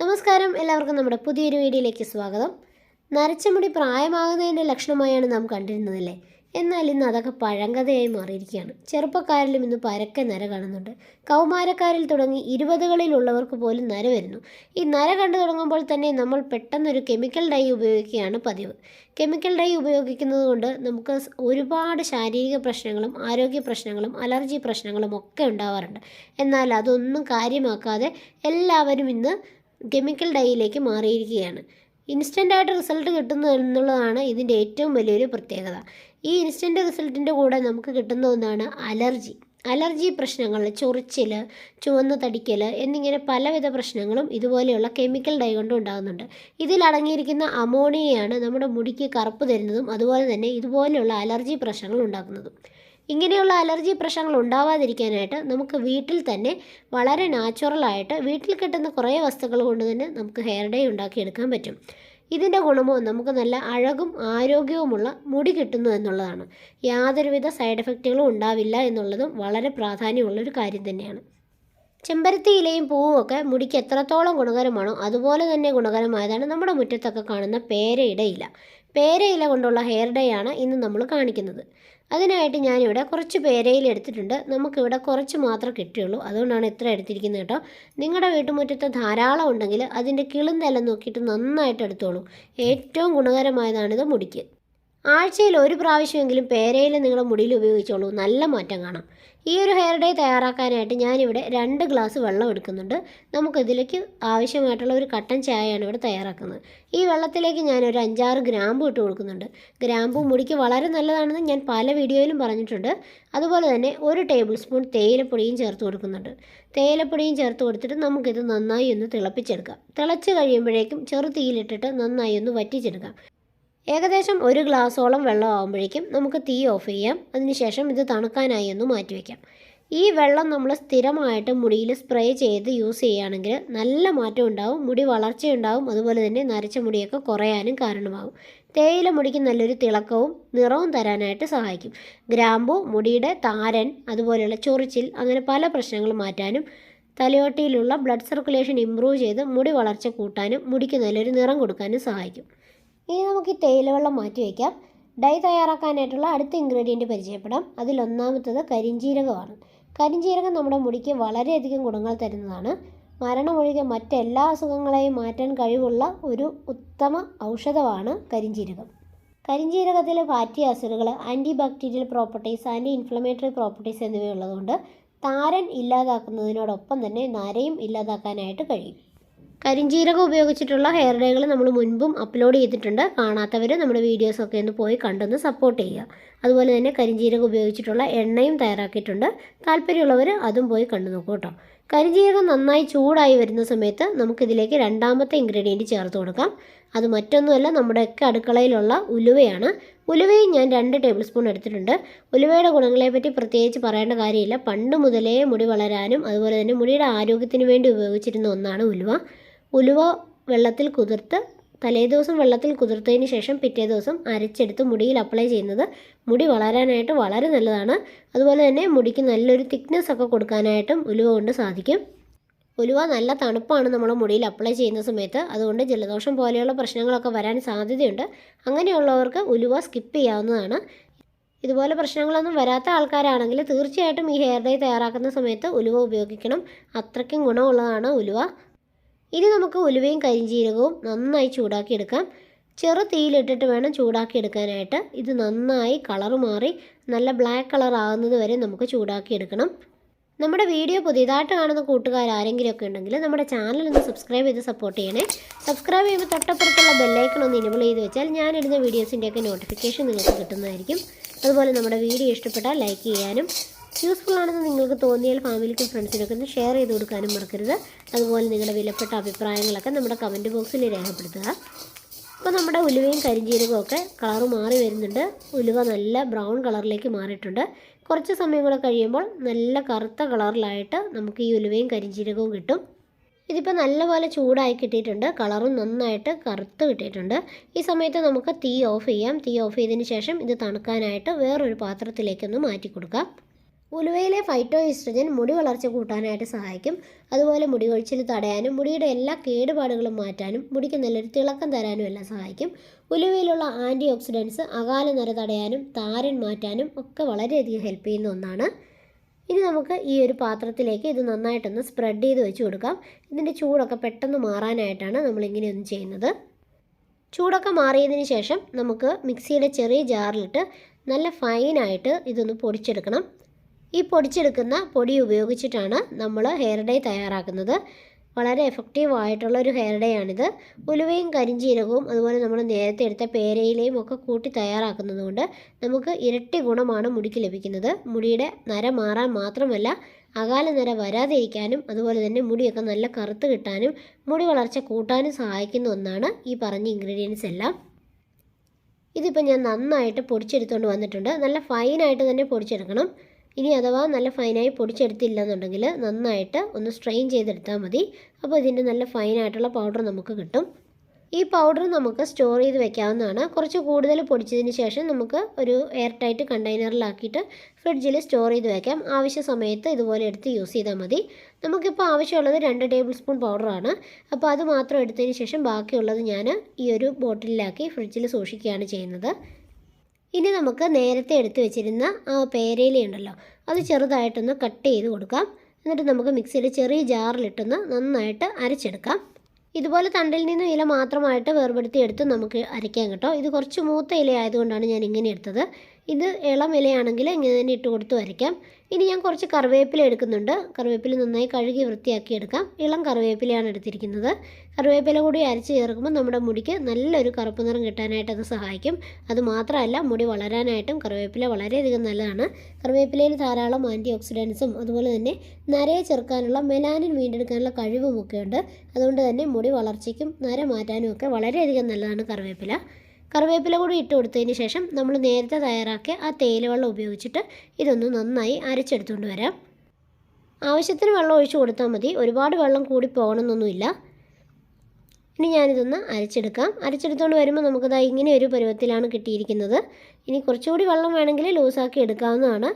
നമസ്കാരം. എല്ലാവർക്കും നമ്മുടെ പുതിയൊരു വീഡിയോയിലേക്ക് സ്വാഗതം. നരച്ച മുടി പ്രായമാകുന്നതിന്റെ ലക്ഷണമായാണ് നാം കണ്ടിരുന്നതല്ലേ? എന്നാൽ ഇന്ന് അതൊക്കെ പഴങ്കഥയായി മാറിയിരിക്കുകയാണ്. ചെറുപ്പക്കാരിലും ഇന്ന് പരക്കെ നര കാണുന്നുണ്ട്. കൗമാരക്കാരിൽ തുടങ്ങി ഇരുപതുകളിലുള്ളവർക്ക് പോലും നര വരുന്നു. ഈ നര കണ്ടു തുടങ്ങുമ്പോൾ തന്നെ നമ്മൾ പെട്ടെന്നൊരു കെമിക്കൽ ഡൈ ഉപയോഗിക്കുകയാണ് പതിവ്. കെമിക്കൽ ഡൈ ഉപയോഗിക്കുന്നത് കൊണ്ട് നമുക്ക് ഒരുപാട് ശാരീരിക പ്രശ്നങ്ങളും ആരോഗ്യ പ്രശ്നങ്ങളും അലർജി പ്രശ്നങ്ങളും ഒക്കെ ഉണ്ടാവാറുണ്ട്. എന്നാൽ അതൊന്നും കാര്യമാക്കാതെ എല്ലാവരും ഇന്ന് കെമിക്കൽ ഡൈയിലേക്ക് മാറിയിരിക്കുകയാണ്. ഇൻസ്റ്റന്റായിട്ട് റിസൾട്ട് കിട്ടുന്നു എന്നുള്ളതാണ് ഇതിന്റെ ഏറ്റവും വലിയൊരു പ്രത്യേകത. ഈ ഇൻസ്റ്റന്റ് റിസൾട്ടിന്റെ കൂടെ നമുക്ക് കിട്ടുന്ന ഒന്നാണ് അലർജി. അലർജി പ്രശ്നങ്ങൾ ചൊറിച്ചിൽ ചുവന്ന തടിക്കൽ എന്നിങ്ങനെ പലവിധ പ്രശ്നങ്ങളും ഇതുപോലെയുള്ള കെമിക്കൽ ഡൈ കൊണ്ട് ഉണ്ടാകുന്നുണ്ട്. ഇതിലടങ്ങിയിരിക്കുന്ന അമോണിയയാണ് നമ്മുടെ മുടിക്ക് കറുപ്പ് തരുന്നതും അതുപോലെ തന്നെ ഇതുപോലെയുള്ള അലർജി പ്രശ്നങ്ങൾ ഉണ്ടാക്കുന്നതും. ഇങ്ങനെയുള്ള അലർജി പ്രശ്നങ്ങൾ ഉണ്ടാവാതിരിക്കാനായിട്ട് നമുക്ക് വീട്ടിൽ തന്നെ വളരെ നാച്ചുറലായിട്ട് വീട്ടിൽ കിട്ടുന്ന കുറേ വസ്തുക്കൾ കൊണ്ട് തന്നെ നമുക്ക് ഹെയർ ഡേ ഉണ്ടാക്കിയെടുക്കാൻ പറ്റും. ഇതിന്റെ ഗുണമോ നമുക്ക് നല്ല അഴകും ആരോഗ്യവുമുള്ള മുടി കിട്ടുന്നു എന്നുള്ളതാണ്. യാതൊരുവിധ സൈഡ് എഫക്റ്റുകളും ഉണ്ടാവില്ല എന്നുള്ളതും വളരെ പ്രാധാന്യമുള്ളൊരു കാര്യം തന്നെയാണ്. ചെമ്പരത്തി ഇലയും പൂവും ഒക്കെ മുടിക്ക് എത്രത്തോളം ഗുണകരമാണോ അതുപോലെ തന്നെ ഗുണകരമായതാണ് നമ്മുടെ മുറ്റത്തൊക്കെ കാണുന്ന പേരയുടെ ഇല പേരയില കൊണ്ടുള്ള ഹെയർ ഡേ ആണ് ഇന്ന് നമ്മൾ കാണിക്കുന്നത്. അതിനായിട്ട് ഞാനിവിടെ കുറച്ച് പേരയിൽ എടുത്തിട്ടുണ്ട് നമുക്കിവിടെ കുറച്ച് മാത്രം കിട്ടിയുള്ളൂ. അതുകൊണ്ടാണ് ഇത്ര എടുത്തിരിക്കുന്നത് കേട്ടോ. നിങ്ങളുടെ വീട്ടുമുറ്റത്ത് ധാരാളം ഉണ്ടെങ്കിൽ അതിന്റെ കിളുന്തെല്ലാം നോക്കിയിട്ട് നന്നായിട്ട് എടുത്തോളൂ. ഏറ്റവും ഗുണകരമായതാണിത് മുടിക്ക്. ആഴ്ചയിൽ ഒരു പ്രാവശ്യമെങ്കിലും പേരയിൽ നിങ്ങളുടെ മുടിയിൽ ഉപയോഗിച്ചോളൂ. നല്ല മാറ്റം കാണാം. ഈ ഒരു ഹെയർ ഡേ തയ്യാറാക്കാനായിട്ട് ഞാനിവിടെ രണ്ട് ഗ്ലാസ് വെള്ളം എടുക്കുന്നുണ്ട്. നമുക്കിതിലേക്ക് ആവശ്യമായിട്ടുള്ള ഒരു കട്ടൻ ചായയാണ് ഇവിടെ തയ്യാറാക്കുന്നത്. ഈ വെള്ളത്തിലേക്ക് ഞാനൊരു അഞ്ചാറ് ഗ്രാമ്പു ഇട്ട് കൊടുക്കുന്നുണ്ട്. ഗ്രാമ്പു മുടിക്ക് വളരെ നല്ലതാണെന്ന് ഞാൻ പല വീഡിയോയിലും പറഞ്ഞിട്ടുണ്ട്. അതുപോലെ തന്നെ ഒരു ടേബിൾ സ്പൂൺ തേയിലപ്പൊടിയും ചേർത്ത് കൊടുക്കുന്നുണ്ട്. തേയിലപ്പൊടിയും ചേർത്ത് കൊടുത്തിട്ട് നമുക്കിത് നന്നായി ഒന്ന് തിളപ്പിച്ചെടുക്കാം. തിളച്ച് കഴിയുമ്പോഴേക്കും ചെറു തീയിലിട്ടിട്ട് നന്നായി ഒന്ന് വറ്റിച്ചെടുക്കാം. ഏകദേശം ഒരു ഗ്ലാസ്സോളം വെള്ളം ആകുമ്പോഴേക്കും നമുക്ക് തീ ഓഫ് ചെയ്യാം. അതിനുശേഷം ഇത് തണുക്കാനായി ഒന്ന് മാറ്റി വയ്ക്കാം ഈ വെള്ളം നമ്മൾ സ്ഥിരമായിട്ട് മുടിയിൽ സ്പ്രേ ചെയ്ത് യൂസ് ചെയ്യുകയാണെങ്കിൽ നല്ല മാറ്റം ഉണ്ടാവും മുടി വളർച്ചയുണ്ടാവും അതുപോലെ തന്നെ നരച്ച മുടിയൊക്കെ കുറയാനും കാരണമാകും. തേയില മുടിക്ക് നല്ലൊരു തിളക്കവും നിറവും തരാനായിട്ട് സഹായിക്കും. ഗ്രാമ്പു മുടിയുടെ താരൻ അതുപോലെയുള്ള ചൊറിച്ചിൽ അങ്ങനെ പല പ്രശ്നങ്ങൾ മാറ്റാനും തലയോട്ടിയിലുള്ള ബ്ലഡ് സർക്കുലേഷൻ ഇമ്പ്രൂവ് ചെയ്ത് മുടി വളർച്ച കൂട്ടാനും മുടിക്ക് നല്ലൊരു നിറം കൊടുക്കാനും സഹായിക്കും. ഇനി നമുക്ക് ഈ തേയിലവെള്ളം മാറ്റി വയ്ക്കാം ഡൈ തയ്യാറാക്കാനായിട്ടുള്ള അടുത്ത ഇൻഗ്രീഡിയന്റ് പരിചയപ്പെടാം. അതിലൊന്നാമത്തത് കരിഞ്ജീരകമാണ് കരിഞ്ജീരകം നമ്മുടെ മുടിക്ക് വളരെയധികം ഗുണങ്ങൾ തരുന്നതാണ്. മരണമൊഴികെ മറ്റെല്ലാ അസുഖങ്ങളെയും മാറ്റാൻ കഴിവുള്ള ഒരു ഉത്തമ ഔഷധമാണ് കരിഞ്ജീരകം കരിഞ്ജീരകത്തിലെ ഫാറ്റി ആസിഡുകൾ anti bacterial properties anti inflammatory properties എന്നിവയുള്ളതുകൊണ്ട് താരൻ ഇല്ലാതാക്കുന്നതിനോടൊപ്പം തന്നെ നരയും ഇല്ലാതാക്കാനായിട്ട് കഴിയും. കരിഞ്ജീരകം ഉപയോഗിച്ചിട്ടുള്ള ഹെയർ ഡേകൾ നമ്മൾ മുൻപും അപ്ലോഡ് ചെയ്തിട്ടുണ്ട്. കാണാത്തവർ നമ്മുടെ വീഡിയോസൊക്കെ ഒന്ന് പോയി കണ്ടൊന്ന് സപ്പോർട്ട് ചെയ്യുക. അതുപോലെ തന്നെ കരിഞ്ചീരകം ഉപയോഗിച്ചിട്ടുള്ള എണ്ണയും തയ്യാറാക്കിയിട്ടുണ്ട്. താല്പര്യമുള്ളവർ അതും പോയി കണ്ടു നോക്കൂ കേട്ടോ. കരിഞ്ചീരകം നന്നായി ചൂടായി വരുന്ന സമയത്ത് നമുക്കിതിലേക്ക് രണ്ടാമത്തെ ഇൻഗ്രീഡിയന്റ് ചേർത്ത് കൊടുക്കാം. അത് മറ്റൊന്നുമല്ല നമ്മുടെയൊക്കെ അടുക്കളയിലുള്ള ഉലുവയാണ്. ഉലുവയും ഞാൻ രണ്ട് ടേബിൾ സ്പൂൺ എടുത്തിട്ടുണ്ട്. ഉലുവയുടെ ഗുണങ്ങളെപ്പറ്റി പ്രത്യേകിച്ച് പറയേണ്ട കാര്യമില്ല. പണ്ട് മുതലേ മുടി വളരാനും അതുപോലെ തന്നെ മുടിയുടെ ആരോഗ്യത്തിന് വേണ്ടി ഉപയോഗിച്ചിരുന്ന ഒന്നാണ് ഉലുവ. ഉലുവ വെള്ളത്തിൽ കുതിർത്ത് തലേദിവസം വെള്ളത്തിൽ കുതിർത്തതിന് ശേഷം പിറ്റേ ദിവസം അരച്ചെടുത്ത് മുടിയിൽ അപ്ലൈ ചെയ്യുന്നത്. മുടി വളരാനായിട്ട് വളരെ നല്ലതാണ്. അതുപോലെ തന്നെ മുടിക്ക് നല്ലൊരു തിക്നെസ് ഒക്കെ കൊടുക്കാനായിട്ടും ഉലുവ കൊണ്ട് സാധിക്കും. ഉലുവ നല്ല തണുപ്പാണ് നമ്മൾ മുടിയിൽ അപ്ലൈ ചെയ്യുന്ന സമയത്ത്. അതുകൊണ്ട് ജലദോഷം പോലെയുള്ള പ്രശ്നങ്ങളൊക്കെ വരാൻ സാധ്യതയുണ്ട്. അങ്ങനെയുള്ളവർക്ക് ഉലുവ സ്കിപ്പ് ചെയ്യാവുന്നതാണ്. ഇതുപോലെ പ്രശ്നങ്ങളൊന്നും വരാത്ത ആൾക്കാരാണെങ്കിൽ തീർച്ചയായിട്ടും ഈ ഹെയർ ഡൈ തയ്യാറാക്കുന്ന സമയത്ത് ഉലുവ ഉപയോഗിക്കണം. അത്രയ്ക്കും ഗുണമുള്ളതാണ് ഉലുവ. ഇനി നമുക്ക് ഉലുവയും കരിഞ്ജീരകവും നന്നായി ചൂടാക്കിയെടുക്കാം. ചെറു തീയിലിട്ടിട്ട് വേണം ചൂടാക്കിയെടുക്കാനായിട്ട്. ഇത് നന്നായി കളർ മാറി നല്ല ബ്ലാക്ക് കളർ ആകുന്നത് വരെ നമുക്ക് ചൂടാക്കിയെടുക്കണം. നമ്മുടെ വീഡിയോ പുതിയതായിട്ട് കാണുന്ന കൂട്ടുകാർ ആരെങ്കിലുമൊക്കെ ഉണ്ടെങ്കിൽ നമ്മുടെ ചാനൽ ഒന്ന് സബ്സ്ക്രൈബ് ചെയ്ത് സപ്പോർട്ട് ചെയ്യണേ. സബ്സ്ക്രൈബ് ചെയ്യുമ്പോൾ തൊട്ടപ്പുറത്തുള്ള ബെല്ലൈക്കൺ ഒന്ന് ഇനിബിൾ ചെയ്ത് വെച്ചാൽ ഞാൻ ഞാനിടുന്ന വീഡിയോസിന്റെയൊക്കെ നോട്ടിഫിക്കേഷൻ നിങ്ങൾക്ക് കിട്ടുന്നതായിരിക്കും. അതുപോലെ നമ്മുടെ വീഡിയോ ഇഷ്ടപ്പെട്ടാൽ ലൈക്ക് ചെയ്യാനും യൂസ്ഫുൾ ആണെന്ന് നിങ്ങൾക്ക് തോന്നിയാൽ ഫാമിലിക്കും ഫ്രണ്ട്സിനൊക്കെ ഒന്ന് ഷെയർ ചെയ്ത് കൊടുക്കാനും മറക്കരുത്. അതുപോലെ നിങ്ങളുടെ വിലപ്പെട്ട അഭിപ്രായങ്ങളൊക്കെ നമ്മുടെ കമന്റ് ബോക്സിൽ രേഖപ്പെടുത്തുക. അപ്പോൾ നമ്മുടെ ഉലുവയും കരിഞ്ജീരകവും ഒക്കെ കളർ മാറി വരുന്നുണ്ട്. ഉലുവ നല്ല ബ്രൗൺ കളറിലേക്ക് മാറിയിട്ടുണ്ട്. കുറച്ച് സമയം കൂടെ കഴിയുമ്പോൾ നല്ല കറുത്ത കളറിലായിട്ട് നമുക്ക് ഈ ഉലുവയും കരിഞ്ജീരകവും കിട്ടും. ഇതിപ്പോൾ നല്ലപോലെ ചൂടായി കിട്ടിയിട്ടുണ്ട്. കളറും നന്നായിട്ട് കറുത്ത് കിട്ടിയിട്ടുണ്ട്. ഈ സമയത്ത് നമുക്ക് തീ ഓഫ് ചെയ്യാം. തീ ഓഫ് ചെയ്തതിന് ശേഷം ഇത് തണുക്കാനായിട്ട് വേറൊരു പാത്രത്തിലേക്കൊന്ന് മാറ്റി കൊടുക്കാം. ഉലുവയിലെ ഫൈറ്റോ ഈസ്ട്രജൻ മുടി വളർച്ച കൂട്ടാനായിട്ട് സഹായിക്കും. അതുപോലെ മുടി കൊഴിച്ചിൽ തടയാനും മുടിയുടെ എല്ലാ കേടുപാടുകളും മാറ്റാനും മുടിക്ക് നല്ലൊരു തിളക്കം തരാനും എല്ലാം സഹായിക്കും. ഉലുവയിലുള്ള ആന്റി ഓക്സിഡൻസ് അകാല നിര തടയാനും താരൻ മാറ്റാനും ഒക്കെ വളരെയധികം ഹെൽപ്പ് ചെയ്യുന്ന ഒന്നാണ്. ഇനി നമുക്ക് ഈ ഒരു പാത്രത്തിലേക്ക് ഇത് നന്നായിട്ടൊന്ന് സ്പ്രെഡ് ചെയ്ത് വെച്ച് കൊടുക്കാം. ഇതിന്റെ ചൂടൊക്കെ പെട്ടെന്ന് മാറാനായിട്ടാണ് നമ്മൾ ഇങ്ങനെയൊന്ന് ചെയ്യുന്നത്. ചൂടൊക്കെ മാറിയതിന് ശേഷം നമുക്ക് മിക്സിയുടെ ചെറിയ ജാറിലിട്ട് നല്ല ഫൈനായിട്ട് ഇതൊന്ന് പൊടിച്ചെടുക്കണം. ഈ പൊടിച്ചെടുക്കുന്ന പൊടി ഉപയോഗിച്ചിട്ടാണ് നമ്മൾ ഹെയർ ഡേ തയ്യാറാക്കുന്നത്. വളരെ എഫക്റ്റീവ് ആയിട്ടുള്ള ഒരു ഹെയർ ഡേ ആണിത്. ഉലുവയും കരിഞ്ചീരകവും അതുപോലെ നമ്മൾ നേരത്തെ എടുത്ത പേരയിലയും ഒക്കെ കൂട്ടി തയ്യാറാക്കുന്നതുകൊണ്ട് നമുക്ക് ഇരട്ടി ഗുണമാണ് മുടിക്ക് ലഭിക്കുന്നത്. മുടിയുടെ നര മാറാൻ മാത്രമല്ല അകാല നര വരാതിരിക്കാനും അതുപോലെ തന്നെ മുടിയൊക്കെ നല്ല കറുത്ത് കിട്ടാനും മുടി വളർച്ച കൂട്ടാനും സഹായിക്കുന്ന ഒന്നാണ് ഈ പറഞ്ഞ ഇൻഗ്രീഡിയൻസ് എല്ലാം. ഇതിപ്പോൾ ഞാൻ നന്നായിട്ട് പൊടിച്ചെടുത്തുകൊണ്ട് വന്നിട്ടുണ്ട്. നല്ല ഫൈനായിട്ട് തന്നെ പൊടിച്ചെടുക്കണം. ഇനി അഥവാ നല്ല ഫൈനായി പൊടിച്ചെടുത്തില്ല എന്നുണ്ടെങ്കിൽ നന്നായിട്ട് ഒന്ന് സ്ട്രെയിൻ ചെയ്തെടുത്താൽ മതി. അപ്പോൾ ഇതിന്റെ നല്ല ഫൈനായിട്ടുള്ള പൗഡർ നമുക്ക് കിട്ടും. ഈ പൗഡർ നമുക്ക് സ്റ്റോർ ചെയ്ത് വെക്കാവുന്നതാണ്. കുറച്ച് കൂടുതൽ പൊടിച്ചതിന് ശേഷം നമുക്ക് ഒരു എയർ ടൈറ്റ് കണ്ടെയ്നറിലാക്കിയിട്ട് ഫ്രിഡ്ജിൽ സ്റ്റോർ ചെയ്ത് വെക്കാം. ആവശ്യ സമയത്ത് ഇതുപോലെ എടുത്ത് യൂസ് ചെയ്താൽ മതി. നമുക്കിപ്പോൾ ആവശ്യമുള്ളത് രണ്ട് ടേബിൾ സ്പൂൺ പൗഡറാണ് അപ്പോൾ അത് മാത്രം എടുത്തതിന് ശേഷം ബാക്കിയുള്ളത് ഞാൻ ഈ ഒരു ബോട്ടിലാക്കി ഫ്രിഡ്ജിൽ സൂക്ഷിക്കുകയാണ് ചെയ്യുന്നത്. ഇനി നമുക്ക് നേരത്തെ എടുത്തു വെച്ചിരുന്ന ആ പേരയിലുണ്ടല്ലോ അത് ചെറുതായിട്ടൊന്ന് കട്ട് ചെയ്ത് കൊടുക്കാം. എന്നിട്ട് നമുക്ക് മിക്സിയിൽ ചെറിയ ജാറിലിട്ടൊന്ന് നന്നായിട്ട് അരച്ചെടുക്കാം. ഇതുപോലെ തണ്ടിൽ നിന്നും ഇല മാത്രമായിട്ട് വേർപെടുത്തി എടുത്ത് നമുക്ക് അരയ്ക്കാം കേട്ടോ. ഇത് കുറച്ച് മൂത്ത ഇല ആയതുകൊണ്ടാണ് ഞാൻ ഇങ്ങനെ എടുത്തത്. ഇത് ഇളം ഇലയാണെങ്കിൽ ഇങ്ങനെ തന്നെ ഇട്ട് കൊടുത്ത് വരയ്ക്കാം. ഇനി ഞാൻ കുറച്ച് കറിവേപ്പില എടുക്കുന്നുണ്ട്. കറിവേപ്പില നന്നായി കഴുകി വൃത്തിയാക്കി എടുക്കാം. ഇളം കറിവേപ്പിലയാണ് എടുത്തിരിക്കുന്നത്. കറിവേപ്പില കൂടി അരച്ച് ചേർക്കുമ്പോൾ നമ്മുടെ മുടിക്ക് നല്ലൊരു കറുപ്പ് നിറം കിട്ടാനായിട്ട് അത് സഹായിക്കും. അത് മാത്രമല്ല മുടി വളരാനായിട്ടും കറിവേപ്പില വളരെയധികം നല്ലതാണ്. കറിവേപ്പിലയിൽ ധാരാളം ആന്റി ഓക്സിഡൻസും അതുപോലെ തന്നെ നരയെ ചെറുക്കാനുള്ള മെലാനിൻ വീണ്ടെടുക്കാനുള്ള കഴിവുമൊക്കെ ഉണ്ട്. അതുകൊണ്ട് തന്നെ മുടി വളർച്ചയ്ക്കും നര മാറ്റാനും ഒക്കെ വളരെയധികം നല്ലതാണ് കറിവേപ്പില. കറിവേപ്പില കൂടി ഇട്ട് കൊടുത്തതിന് ശേഷം നമ്മൾ നേരത്തെ തയ്യാറാക്കിയ ആ തേയില വെള്ളം ഉപയോഗിച്ചിട്ട് ഇതൊന്ന് നന്നായി അരച്ചെടുത്തുകൊണ്ട് വരാം. ആവശ്യത്തിന് വെള്ളം ഒഴിച്ച് കൊടുത്താൽ മതി. ഒരുപാട് വെള്ളം കൂടി പോകണമെന്നൊന്നുമില്ല. ഇനി ഞാനിതൊന്ന് അരച്ചെടുക്കാം. അരച്ചെടുത്തുകൊണ്ട് വരുമ്പോൾ നമുക്കത് ഇങ്ങനെ ഒരു പരുവത്തിലാണ് കിട്ടിയിരിക്കുന്നത്. ഇനി കുറച്ചുകൂടി വെള്ളം വേണമെങ്കിൽ ലൂസാക്കി എടുക്കാവുന്നതാണ്.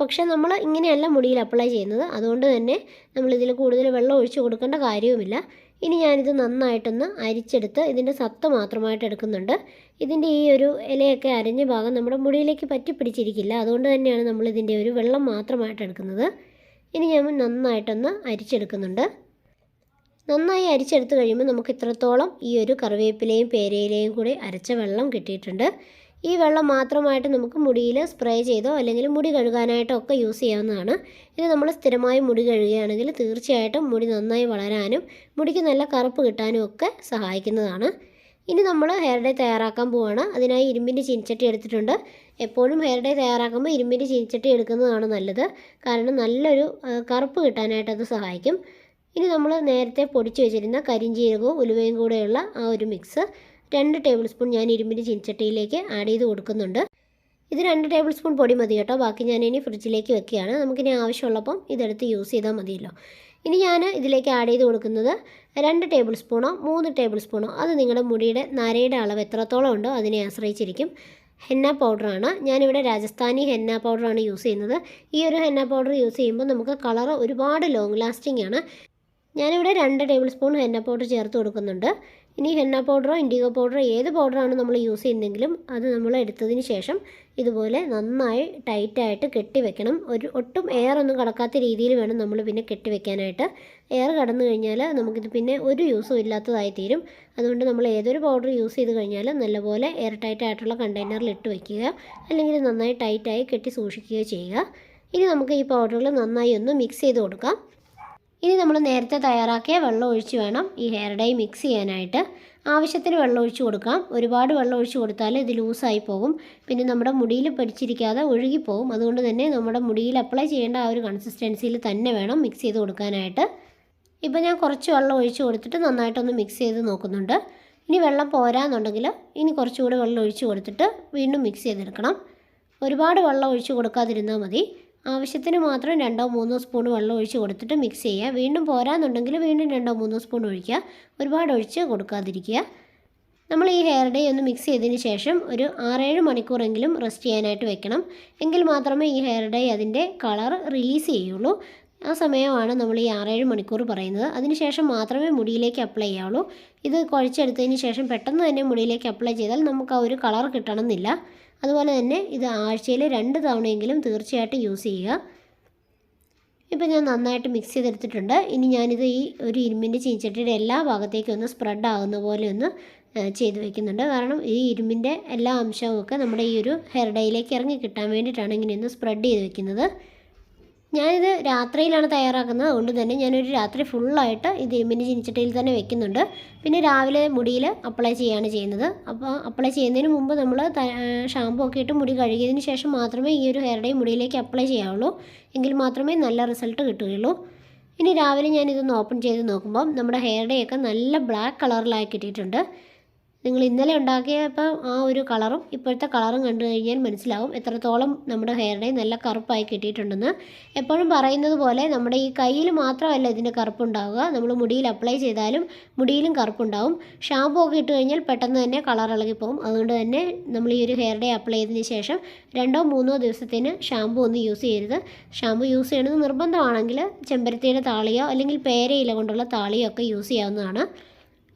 പക്ഷേ നമ്മൾ ഇങ്ങനെയല്ല മുടിയിൽ അപ്ലൈ ചെയ്യുന്നത്. അതുകൊണ്ട് തന്നെ നമ്മളിതിൽ കൂടുതൽ വെള്ളം ഒഴിച്ചു കൊടുക്കേണ്ട കാര്യവുമില്ല. ഇനി ഞാനിത് നന്നായിട്ടൊന്ന് അരിച്ചെടുത്ത് ഇതിന്റെ സത്ത് മാത്രമായിട്ട് എടുക്കുന്നുണ്ട്. ഇതിന്റെ ഈ ഒരു ഇലയൊക്കെ അരിഞ്ഞ ഭാഗം നമ്മുടെ മുടിയിലേക്ക് പറ്റി പിടിച്ചിരിക്കില്ല അതുകൊണ്ട് തന്നെയാണ് നമ്മൾ ഇതിന്റെ ഒരു വെള്ളം മാത്രമായിട്ട് എടുക്കുന്നത്. ഇനി ഞാൻ നന്നായിട്ടൊന്ന് അരിച്ചെടുക്കുന്നുണ്ട്. നന്നായി അരിച്ചെടുത്ത് കഴിയുമ്പോൾ നമുക്ക് ഇത്രത്തോളം ഈ ഒരു കറിവേപ്പിലയും പേരയിലയും കൂടി അരച്ച വെള്ളം കിട്ടിയിട്ടുണ്ട്. ഈ വെള്ളം മാത്രമായിട്ട് നമുക്ക് മുടിയിൽ സ്പ്രേ ചെയ്തോ അല്ലെങ്കിൽ മുടി കഴുകാനായിട്ടോ ഒക്കെ യൂസ് ചെയ്യാവുന്നതാണ്. ഇത് നമ്മൾ സ്ഥിരമായി മുടി കഴുകുകയാണെങ്കിൽ തീർച്ചയായിട്ടും മുടി നന്നായി വളരാനും മുടിക്ക് നല്ല കറുപ്പ് കിട്ടാനും ഒക്കെ സഹായിക്കുന്നതാണ്. ഇനി നമ്മൾ ഹെയർ ഡേ തയ്യാറാക്കാൻ പോവാണ്. അതിനായി ഇരുമ്പിന്റെ ചീനിച്ചട്ടി എടുത്തിട്ടുണ്ട്. എപ്പോഴും ഹെയർ ഡേ തയ്യാറാക്കുമ്പോൾ ഇരുമ്പിന്റെ ചീനിച്ചട്ടി എടുക്കുന്നതാണ് നല്ലത്. കാരണം നല്ലൊരു കറുപ്പ് കിട്ടാനായിട്ട് അത് സഹായിക്കും. ഇനി നമ്മൾ നേരത്തെ പൊടിച്ചു വെച്ചിരുന്ന കരിഞ്ചീരകവും ഉലുവയും കൂടെയുള്ള ആ ഒരു മിക്സ് രണ്ട് ടേബിൾ സ്പൂൺ ഞാൻ ഇരുമ്പിന്റെ ചീനിച്ചട്ടിയിലേക്ക് ആഡ് ചെയ്ത് കൊടുക്കുന്നുണ്ട്. ഇത് രണ്ട് ടേബിൾ സ്പൂൺ പൊടി മതി കേട്ടോ. ബാക്കി ഞാൻ ഇനി ഫ്രിഡ്ജിലേക്ക് വെക്കുകയാണ്. നമുക്കിനി ആവശ്യമുള്ളപ്പം ഇതെടുത്ത് യൂസ് ചെയ്താൽ മതിയല്ലോ. ഇനി ഞാൻ ഇതിലേക്ക് ആഡ് ചെയ്ത് കൊടുക്കുന്നത് രണ്ട് ടേബിൾ സ്പൂണോ മൂന്ന് ടേബിൾ സ്പൂണോ അത് നിങ്ങളുടെ മുടിയുടെ നരയുടെ അളവ് എത്രത്തോളം ഉണ്ടോ അതിനെ ആശ്രയിച്ചിരിക്കും. ഹെന്ന പൗഡറാണ് ഞാനിവിടെ രാജസ്ഥാനി ഹെന്ന പൗഡറാണ് യൂസ് ചെയ്യുന്നത്. ഈ ഒരു ഹെന്ന പൗഡർ യൂസ് ചെയ്യുമ്പോൾ നമുക്ക് കളർ ഒരുപാട് ലോങ് ലാസ്റ്റിംഗ് ആണ്. ഞാനിവിടെ രണ്ട് ടേബിൾ സ്പൂൺ ഹെന്ന പൗഡർ ചേർത്ത് കൊടുക്കുന്നുണ്ട്. ഇനി ഹെന്ന പൗഡറോ ഇൻഡിഗോ പൗഡറോ ഏത് പൗഡറാണ് നമ്മൾ യൂസ് ചെയ്യുന്നതെങ്കിലും അത് നമ്മൾ എടുത്തതിന് ശേഷം ഇതുപോലെ നന്നായി ടൈറ്റായിട്ട് കെട്ടിവെക്കണം ഒരു ഒട്ടും എയർ ഒന്നും കടക്കാത്ത രീതിയിൽ വേണം നമ്മൾ പിന്നെ കെട്ടിവെക്കാനായിട്ട് എയർ കടന്നു കഴിഞ്ഞാൽ നമുക്കിത് പിന്നെ ഒരു യൂസും ഇല്ലാത്തതായി തീരും. അതുകൊണ്ട് നമ്മൾ ഏതൊരു പൗഡർ യൂസ് ചെയ്ത് കഴിഞ്ഞാൽ നല്ലപോലെ എയർ ടൈറ്റ് ആയിട്ടുള്ള കണ്ടെയ്നറിൽ ഇട്ട് വയ്ക്കുക അല്ലെങ്കിൽ നന്നായി ടൈറ്റായി കെട്ടി സൂക്ഷിക്കുകയോ ചെയ്യുക. ഇനി നമുക്ക് ഈ പൗഡറുകൾ നന്നായി ഒന്ന് മിക്സ് ചെയ്ത് കൊടുക്കാം. ഇനി നമ്മൾ നേരത്തെ തയ്യാറാക്കിയ വെള്ളം ഒഴിച്ച് വേണം ഈ ഹെയർ ഡൈ മിക്സ് ചെയ്യാനായിട്ട്. ആവശ്യത്തിന് വെള്ളം ഒഴിച്ച് കൊടുക്കാം. ഒരുപാട് വെള്ളം ഒഴിച്ച് കൊടുത്താൽ ഇത് ലൂസായി പോകും. പിന്നെ നമ്മുടെ മുടിയിൽ പിടിച്ചിരിക്കാതെ ഒഴുകിപ്പോകും അതുകൊണ്ട് തന്നെ നമ്മുടെ മുടിയിൽ അപ്ലൈ ചെയ്യേണ്ട ആ ഒരു കൺസിസ്റ്റൻസിയിൽ തന്നെ വേണം മിക്സ് ചെയ്ത് കൊടുക്കാനായിട്ട്. ഇപ്പോൾ ഞാൻ കുറച്ച് വെള്ളം ഒഴിച്ച് കൊടുത്തിട്ട് നന്നായിട്ടൊന്ന് മിക്സ് ചെയ്ത് നോക്കുന്നുണ്ട്. ഇനി വെള്ളം പോരാന്നുണ്ടെങ്കിൽ ഇനി കുറച്ചുകൂടി വെള്ളം ഒഴിച്ച് കൊടുത്തിട്ട് വീണ്ടും മിക്സ് ചെയ്തെടുക്കണം. ഒരുപാട് വെള്ളം ഒഴിച്ച് കൊടുക്കാതിരുന്നാൽ മതി. ആവശ്യത്തിന് മാത്രം രണ്ടോ മൂന്നോ സ്പൂൺ വെള്ളം ഒഴിച്ച് കൊടുത്തിട്ട് മിക്സ് ചെയ്യുക. വീണ്ടും പോരാന്നുണ്ടെങ്കിൽ വീണ്ടും രണ്ടോ മൂന്നോ സ്പൂൺ ഒഴിക്കുക. ഒരുപാട് ഒഴിച്ച് കൊടുക്കാതിരിക്കുക. നമ്മൾ ഈ ഹെയർ ഡേ ഒന്ന് മിക്സ് ചെയ്തതിന് ശേഷം ഒരു ആറേഴ് മണിക്കൂറെങ്കിലും റെസ്റ്റ് ചെയ്യാനായിട്ട് വെക്കണം. എങ്കിൽ മാത്രമേ ഈ ഹെയർ ഡേ അതിന്റെ കളർ റിലീസ് ചെയ്യുള്ളൂ. ആ സമയമാണ് നമ്മൾ ഈ ആറേഴ് മണിക്കൂർ പറയുന്നത്. അതിനുശേഷം മാത്രമേ മുടിയിലേക്ക് അപ്ലൈ ചെയ്യാവുള്ളൂ. ഇത് കുഴച്ചെടുത്തതിന് ശേഷം പെട്ടെന്ന് തന്നെ മുടിയിലേക്ക് അപ്ലൈ ചെയ്താൽ നമുക്ക് ആ ഒരു കളർ കിട്ടണമെന്നില്ല. അതുപോലെ തന്നെ ഇത് ആഴ്ചയിൽ രണ്ട് തവണയെങ്കിലും തീർച്ചയായിട്ടും യൂസ് ചെയ്യുക. ഇപ്പോൾ ഞാൻ നന്നായിട്ട് മിക്സ് ചെയ്തെടുത്തിട്ടുണ്ട്. ഇനി ഞാനിത് ഈ ഒരു ഇരുമ്പിന്റെ ചീഞ്ചട്ടിയുടെ എല്ലാ ഭാഗത്തേക്കും ഒന്ന് സ്പ്രെഡ് ആകുന്ന പോലെ ഒന്ന് ചെയ്ത് വെക്കുന്നുണ്ട്. കാരണം ഈ ഇരുമ്പിന്റെ എല്ലാ അംശവും ഒക്കെ നമ്മുടെ ഈ ഒരു ഹെയർ ഡൈയിലേക്ക് ഇറങ്ങി കിട്ടാൻ വേണ്ടിയിട്ടാണ് ഇങ്ങനെ ഒന്ന് സ്പ്രെഡ് ചെയ്ത് വെക്കുന്നത്. ഞാനിത് രാത്രിയിലാണ് തയ്യാറാക്കുന്നത്. അതുകൊണ്ട് തന്നെ ഞാനൊരു രാത്രി ഫുള്ളായിട്ട് ഇത് ഇരുമ്പിന്റെ ചീനിച്ചട്ടിയിൽ തന്നെ വെക്കുന്നുണ്ട്. പിന്നെ രാവിലെ മുടിയിൽ അപ്ലൈ ചെയ്യുകയാണ് ചെയ്യുന്നത്. അപ്പോൾ അപ്ലൈ ചെയ്യുന്നതിന് മുമ്പ് നമ്മൾ ഷാമ്പൂ ഒക്കെ ഇട്ട് മുടി കഴുകിയതിന് ശേഷം മാത്രമേ ഈ ഒരു ഹെയർ ഡേ മുടിയിലേക്ക് അപ്ലൈ ചെയ്യാവുള്ളൂ. എങ്കിൽ മാത്രമേ നല്ല റിസൾട്ട് കിട്ടുകയുള്ളൂ. ഇനി രാവിലെ ഞാനിതൊന്ന് ഓപ്പൺ ചെയ്ത് നോക്കുമ്പം നമ്മുടെ ഹെയർ ഡേ ഒക്കെ നല്ല ബ്ലാക്ക് കളറിലായി കിട്ടിയിട്ടുണ്ട്. നിങ്ങൾ ഇന്നലെ ഉണ്ടാക്കിയപ്പോൾ ആ ഒരു കളറും ഇപ്പോഴത്തെ കളറും കണ്ടു കഴിഞ്ഞാൽ മനസ്സിലാവും എത്രത്തോളം നമ്മുടെ ഹെയറിനെ നല്ല കറുപ്പായി കിട്ടിയിട്ടുണ്ടെന്ന്. എപ്പോഴും പറയുന്നത് പോലെ നമ്മുടെ ഈ കയ്യിൽ മാത്രമല്ല ഇതിന്റെ കറുപ്പുണ്ടാവുക. നമ്മൾ മുടിയിൽ അപ്ലൈ ചെയ്താലും മുടിയിലും കറുപ്പുണ്ടാവും. ഷാമ്പൂ ഒക്കെ ഇട്ട് കഴിഞ്ഞാൽ പെട്ടെന്ന് തന്നെ കളർ ഇളകിപ്പോവും. അതുകൊണ്ട് തന്നെ നമ്മൾ ഈ ഒരു ഹെയർ ഡേ അപ്ലൈ ചെയ്തതിന് ശേഷം രണ്ടോ മൂന്നോ ദിവസത്തിന് ഷാമ്പൂ ഒന്ന് യൂസ് ചെയ്യരുത്. ഷാമ്പൂ യൂസ് ചെയ്യണമെന്ന് നിർബന്ധമാണെങ്കിൽ ചെമ്പരത്തിയുടെ താളിയോ അല്ലെങ്കിൽ പേരയില കൊണ്ടുള്ള താളിയോ ഒക്കെ യൂസ് ചെയ്യാവുന്നതാണ്.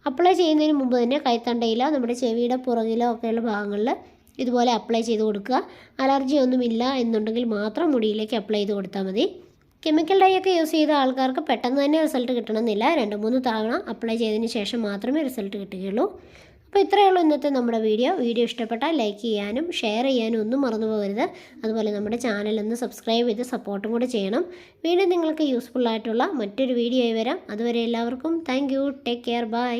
അപ്ലൈ ചെയ്യുന്നതിന് മുമ്പ് തന്നെ കൈത്തണ്ടയിലോ നമ്മുടെ ചെവിയുടെ പുറകിലോ ഒക്കെയുള്ള ഭാഗങ്ങളിൽ ഇതുപോലെ അപ്ലൈ ചെയ്ത് കൊടുക്കുക. അലർജി ഒന്നുമില്ല എന്നുണ്ടെങ്കിൽ മാത്രം മുടിയിലേക്ക് അപ്ലൈ ചെയ്ത് കൊടുത്താൽ മതി. കെമിക്കൽ ഡൈ ഒക്കെ യൂസ് ചെയ്ത ആൾക്കാർക്ക് പെട്ടെന്ന് തന്നെ റിസൾട്ട് കിട്ടണമെന്നില്ല. രണ്ട് മൂന്ന് തവണ അപ്ലൈ ചെയ്തതിന് ശേഷം മാത്രമേ റിസൾട്ട് കിട്ടുകയുള്ളൂ. അപ്പോൾ ഇത്രയേ ഉള്ളൂ ഇന്നത്തെ നമ്മുടെ വീഡിയോ. വീഡിയോ ഇഷ്ടപ്പെട്ടാൽ ലൈക്ക് ചെയ്യാനും ഷെയർ ചെയ്യാനും ഒന്നും മറന്നു പോകരുത്. അതുപോലെ നമ്മുടെ ചാനൽ ഒന്ന് സബ്സ്ക്രൈബ് ചെയ്ത് സപ്പോർട്ടും കൂടെ ചെയ്യണം. വീണ്ടും നിങ്ങൾക്ക് യൂസ്ഫുൾ ആയിട്ടുള്ള മറ്റൊരു വീഡിയോ ആയി വരാം. അതുവരെ എല്ലാവർക്കും thank you. Take care. Bye.